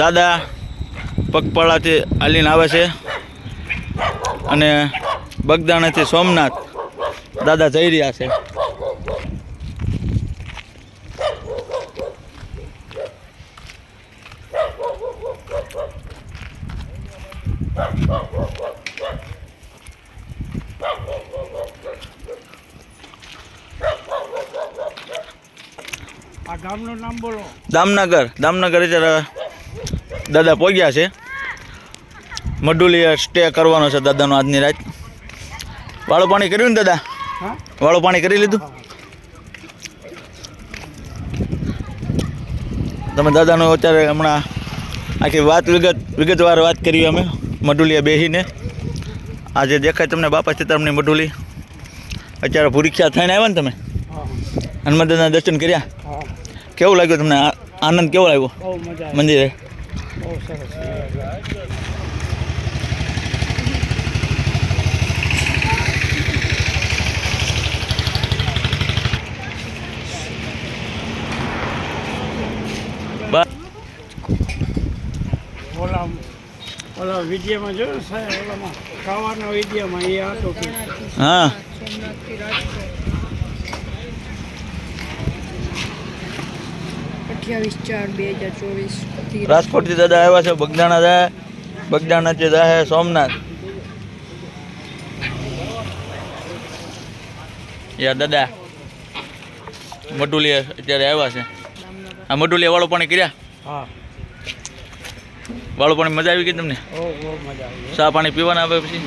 દાદા પગપાળાથી હાલીને આવે છે. અને બગદાણાથી સોમનાથ દાદા જઈ રહ્યા છે. આ ગામનું નામ બોલો. દામનગર દામનગર દાદા પહોંચ્યા છે. મડુલી સ્ટે કરવાનો છે દાદાનો આજની રાત. વાળું પાણી કર્યું ને દાદા? વાળું પાણી કરી લીધું? તમે દાદાનો અત્યારે હમણાં આખી વાત વિગત વિગતવાર વાત કરી અમે મડુલીએ બેસીને આજે દેખાય તમને બાપા સીતારામની મડુલી. અત્યારે ભૂરીક્ષા થઈને આવ્યા ને તમે? હનુમાન દાદાના દર્શન કર્યા? કેવું લાગ્યું તમને? આ- આનંદ કેવો લાગ્યો બહુ મજા આવી. મંદિરે? બહુ સરસ ઓલા ઓલા વિડીયોમાં જોયું સાહેબ ઓલામાં ખાવાના વિદ્યામાં એ હતો કે હા. અઠ્યાવીસ ચાર બે હજાર ચોવીસ રાજકોટથી દાદા આવ્યા છે બગદાણા દા બગદાણા છે દાહે સોમનાથ. યા દાદા મટુલીએ અત્યારે આવ્યા છે. આ મટુલીએ વાળું પાણી કર્યા? હા. વાળું પાણી મજા આવી ગઈ તમને? ચા પાણી પીવાના આવે પછી?